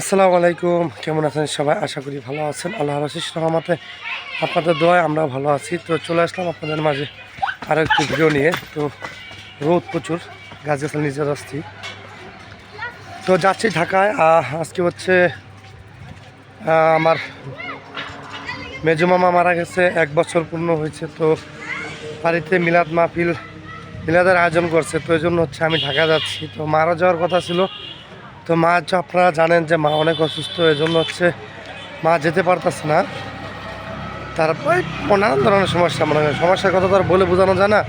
আসসালামু আলাইকুম। কেমন আছেন সবাই? আশা করি ভালো আছেন। আল্লাহ রশিস রহমতে আপনাদের দোয়ায় আমরা ভালো আছি। তো চলে আসলাম আপনাদের মাঝে আরও একটু ভিডিও নিয়ে। তো রোদ প্রচুর গাছ গাছাল নিজের আসছি তো যাচ্ছি ঢাকায়। আজকে হচ্ছে আমার মেজো মামা মারা গেছে, এক বছর পূর্ণ হয়েছে। তো বাড়িতে মিলাদ মাহফিল, মিলাদের আয়োজন করছে। তো এই জন্য হচ্ছে আমি ঢাকা যাচ্ছি। তো মারা যাওয়ার কথা ছিল। তো মা হচ্ছে আপনারা জানেন যে মা অনেক অসুস্থ এই জন্য হচ্ছে মা যেতে পারতেছে না। তারপরে নানান ধরনের সমস্যা, মনে হয় সমস্যার কথা তো আর বলে বোঝানো যায় না।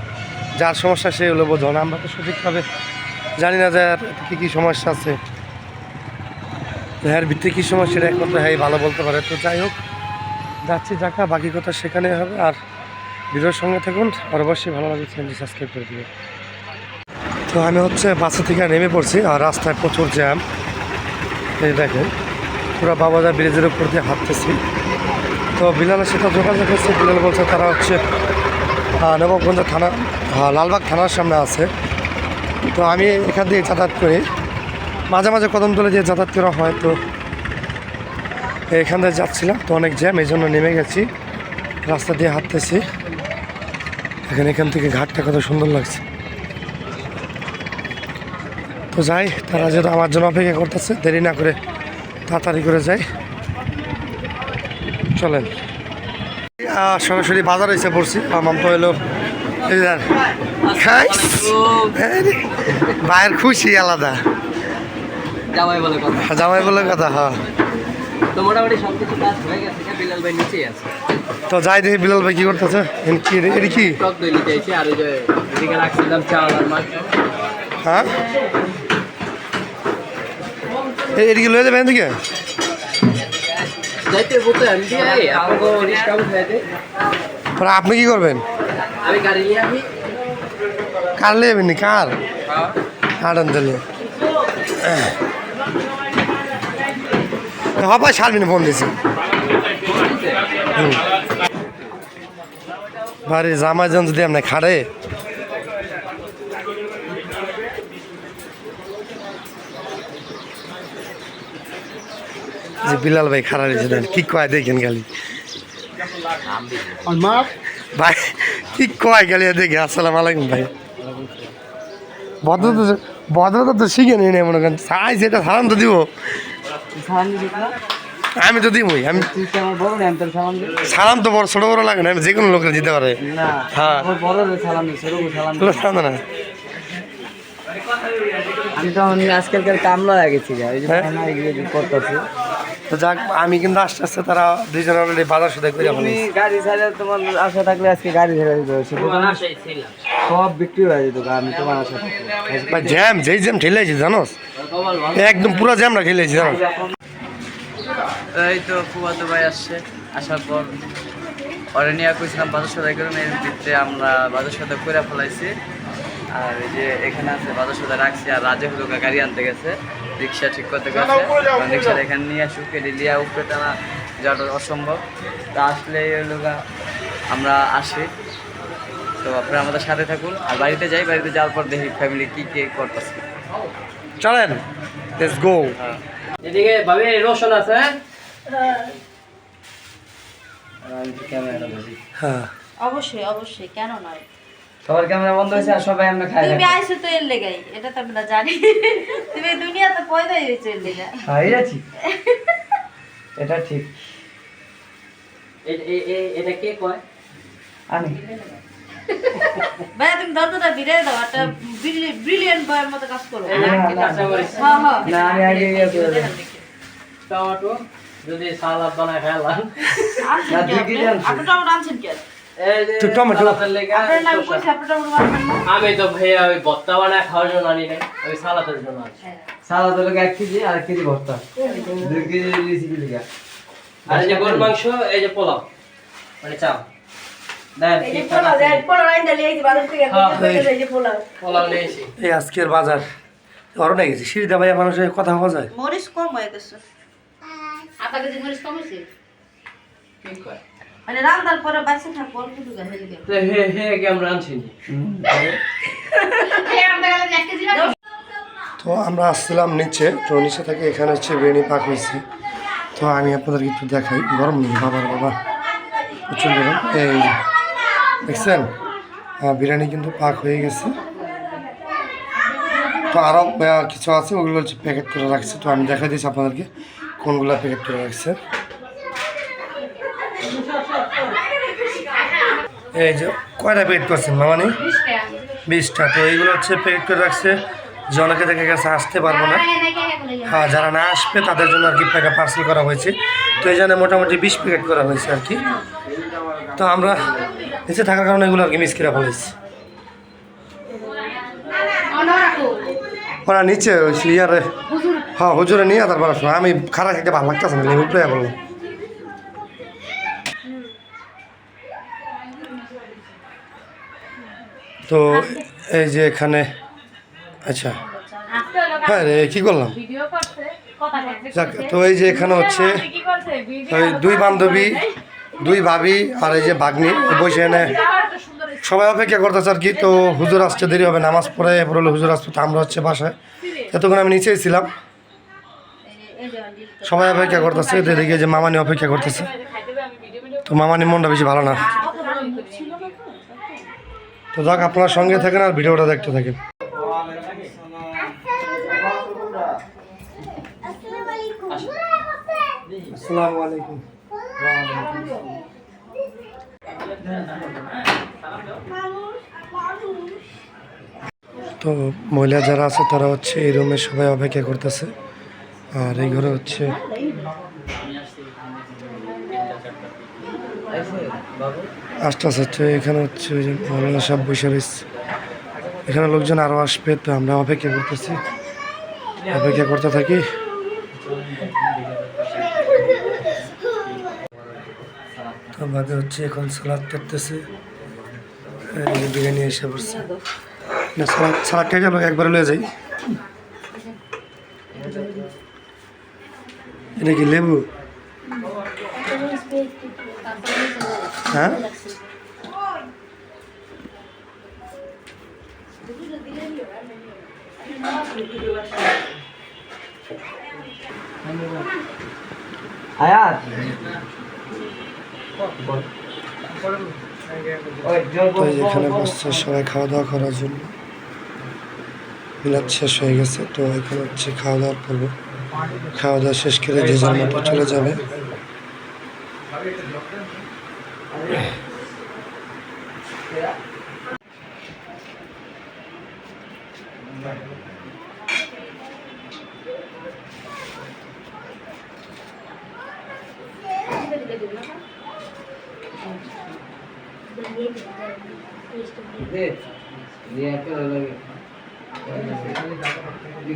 যার সমস্যা সে হলো বোঝানো আমরা তো সঠিকভাবে জানি না যে আর কী কী সমস্যা আছে। হ্যাঁ ভিত্তি কী সমস্যা এটা একমাত্র হ্যাঁ ভালো বলতে পারে। তো যাই হোক, যাচ্ছি দেখা বাকি কথা সেখানে হবে। আর ভিডিওর সঙ্গে থাকুন। আর অবশ্যই ভালো লাগবে চ্যানেলটি সাবস্ক্রাইব করে দেবে তো আমি হচ্ছে বাসা থেকে নেমে পড়ছি আর রাস্তায় প্রচুর জ্যাম। এই দেখেন, পুরো বাবাজার ব্রিজের উপর দিয়ে হাঁটতেছি। তো বিলালের সাথে যোগাযোগ হচ্ছে বিলাল বলছে তারা হচ্ছে নবাবগঞ্জ থানা লালবাগ থানার সামনে আছে। তো আমি এখান দিয়ে যাতায়াত করি। মাঝে মাঝে কদম তুলে দিয়ে যাতায়াত করা হয়, তো এখান দিয়ে যাচ্ছিলাম। তো অনেক জ্যাম, এই জন্য নেমে গেছি। রাস্তা দিয়ে হাঁটতেছি। এখানে এখান থেকে ঘাটটা কত সুন্দর লাগছে। তো যাই তারা যেহেতু আমার জন্য অপেক্ষা করতেছে দেরি না করে তাড়াতাড়ি করে যাই। চলেন। সরাসরি বাজার এসে পড়ছি। আমার তো এলো এই যে, খাইস? এই রে, ভাইয়ের খুশি আলাদা। জামাই বলে কথা। জামাই বলে কথা হ্যাঁ। তো মোটামুটি সব কিছু কাজ হয়ে গেছে বিলাল ভাই নিচেই আছে। তো যাই দেখি বিলাল ভাই কি করতেছে। কি এটা কি? টক দই নিতে আর ওই যে রাখছিলাম চাল আর মাছ হ্যাঁ? এটা কি লয়ে যাবেন এদিকে। হয়ে পরে আপনি কি করবেন? আমি গাড়ি নিয়ে আমি কার যাবেন কার? হাঁটান তাহলে হবাই সারবিন ফোন দিছি হুম। বাড়ি জামাই জন যদি আপনি খাড়ে যে বিলাল ভাই খারাপ দেন কি কয় দেখেন খালি। ভাই কি কয় গেলি দেখে আসসালাম আলাইকুম ভাই। ভদ্রতা ভদ্রতা তো শিখে নিই না মনে করেন সাই সেটা সালাম তো দিব। না? আমি তো দিবই আমি না সালাম তো বড় ছোট বড় লাগে না আমি যে কোনো লোকের দিতে পারে। হ্যাঁ। সালাম না। আমি তো আজকালকার কামলা লাগেছি গা ওই যে হ্যাঁ? করতেছি। তো যাক আমি কিন্তু আস্তে আস্তে তারা দুইজন অলরেডি বাজার সুদে করে তুমি ফেলি গাড়ি ছাড়া তোমার আশা থাকলে আজকে গাড়ি ছেড়ে দিতে শুধু সব বিক্রি হয়ে যেত আমি তোমার আশা থাকলে। জ্যাম যেই জ্যাম ঠেলেছি জানোস? একদম পুরো জ্যামটা ঠেলেছি জানো এই তো ফুয়াতো ভাই আসছে আসার পর ওরে নিয়ে কইছিলাম বাজার সদাই করুন এর ভিত্তিতে আমরা বাজার সদাই করে ফেলাইছি। আর এই যে এখানে আছে বাজার সদাই রাখছি আর রাজে হলো গাড়ি আনতে গেছে। রিক্সা ঠিক করতে গেছে। রিক্সা এখানে নিয়ে আসুক এটি লিয়া উপরে টানা যাওয়াটা অসম্ভব। তা আসলে আমরা আসি। তো আপনারা আমাদের সাথে থাকুন। আর বাড়িতে যাই বাড়িতে যাওয়ার পর দেখি ফ্যামিলি কি কে করতেছে। চলেন লেটস গো এদিকে ভাবি রোশন আছে হ্যাঁ। অবশ্যই অবশ্যই কেন নয়? সবার ক্যামেরা বন্ধ হয়েছে আর সবাই আমরা খাই তুমি আইছো তো এর লেগাই এটা তো আমরা জানি। তুমি দুনিয়াতে পয়দা হয়েছে এর লেগা। খাই আছি এটা ঠিক। এটা কে কয়? আমি। ভাইয়া তুমি দরজাটা বিরে দাও একটা ব্রিলিয়ান্ট বয়ের মতো কাজ করো। না, হ্যাঁ হ্যাঁ। না আমি আগে টমেটো যদি সালাদ বানায় খেলাম। আপনি? টমেটো আনছেন তো টমেটো। সালাদের আমি তো ভাইয়া ওই ভর্তা বানায় খাওয়ার জন্য আনি নাই। আমি সালাদের জন্য আনছি। সালাদ হলো এক কেজি আর এক কেজি ভর্তা। দুই কেজি কেজি আর এই যে গরুর মাংস এই যে পোলাও মানে এই থেকে হ্যাঁ, এই যে পোলাও। পোলাও আজকের বাজার অরণে গেছি সিঁড়িতে ভাইয়া মানুষের কথা হওয়া যায়। মরিচ কম হয়ে গেছে। মরিচ কম হয়েছে? মানে পরে থাকব অল্প দুগা হেলে হে হে কে আমরা আনছি তো আমরা আসছিলাম নিচে তো নিচে থেকে এখানে হচ্ছে বিরিয়ানি পাক হয়েছে। তো আমি আপনাদেরকে একটু দেখাই। গরম নেই বাবার বাবা। প্রচুর গরম এই দেখছেন? হ্যাঁ, বিরিয়ানি কিন্তু পাক হয়ে গেছে। তো আরও কিছু আছে ওগুলো হচ্ছে প্যাকেট করে রাখছে। তো আমি দেখা দিয়েছি আপনাদেরকে কোনগুলো প্যাকেট করে রাখছে। এই যে কয়টা প্যাকেট করছেন মামানি? বিশটা। তো এইগুলো হচ্ছে প্যাকেট করে রাখছে। যে অনেকে দেখে গেছে আসতে পারব না। হ্যাঁ যারা না আসবে তাদের জন্য আর কি প্যাকেট পার্সেল করা হয়েছে। তো এই জন্য মোটামুটি বিশ প্যাকেট করা হয়েছে আর কি। তো আমরা নিচে থাকার কারণে এগুলো আর কি মিস করে ফেলেছি। ওরা নিচে ওই ইয়ারে হ্যাঁ হুজুরে নিয়ে তারপর আমি খারাপ খেতে ভালো লাগতেছে না প্রায় বললাম তো এই যে এখানে আচ্ছা। হ্যাঁ রে, কী করলাম? যাক, তো এই যে এখানে হচ্ছে ওই দুই বান্ধবী, দুই ভাবি আর এই যে ভাগ্নি বসে এনে সবাই অপেক্ষা করতেছে আর কি। তো হুজুর আসতে দেরি হবে, নামাজ পড়ে এরপর হুজুর আসতে তো আমরা হচ্ছে বাসায়। এতক্ষণ আমি নিচেই ছিলাম। সবাই অপেক্ষা করতেছে, এদিকে যে মামানি অপেক্ষা করতেছে। তো মামানি মনটা বেশি ভালো না। তো যাক, আপনার সঙ্গে থাকেন আর ভিডিওটা দেখতে থাকেন। তো মহিলা যারা আছে, তারা হচ্ছে এই রুমে সবাই অপেক্ষা করতেছে। আর এই ঘরে হচ্ছে আস্তে হচ্ছে, এখানে হচ্ছে ওই যে মৌলানা সাহেব বসে রয়েছে। এখানে লোকজন আরও আসবে, তো আমরা অপেক্ষা করতেছি। অপেক্ষা করতে থাকি। তো বাদে হচ্ছে এখন সালাদ করতেছে বিরিয়ানি এসে পড়ছে। সালাদ সালাদ খেয়ে গেল, একবারে লয়ে যাই। এটা কি লেবু? হ্যাঁ? আয়াত। এখানে বসছে সবাই খাওয়া দাওয়া করার জন্য। মিলাদ শেষ হয়ে গেছে তো এখানে হচ্ছে খাওয়া দাওয়ার পর্ব। খাওয়া দাওয়া শেষ করে যে যার মতো চলে যাবে।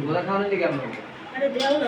গোলা খাওয়ানো আরে দেওয়া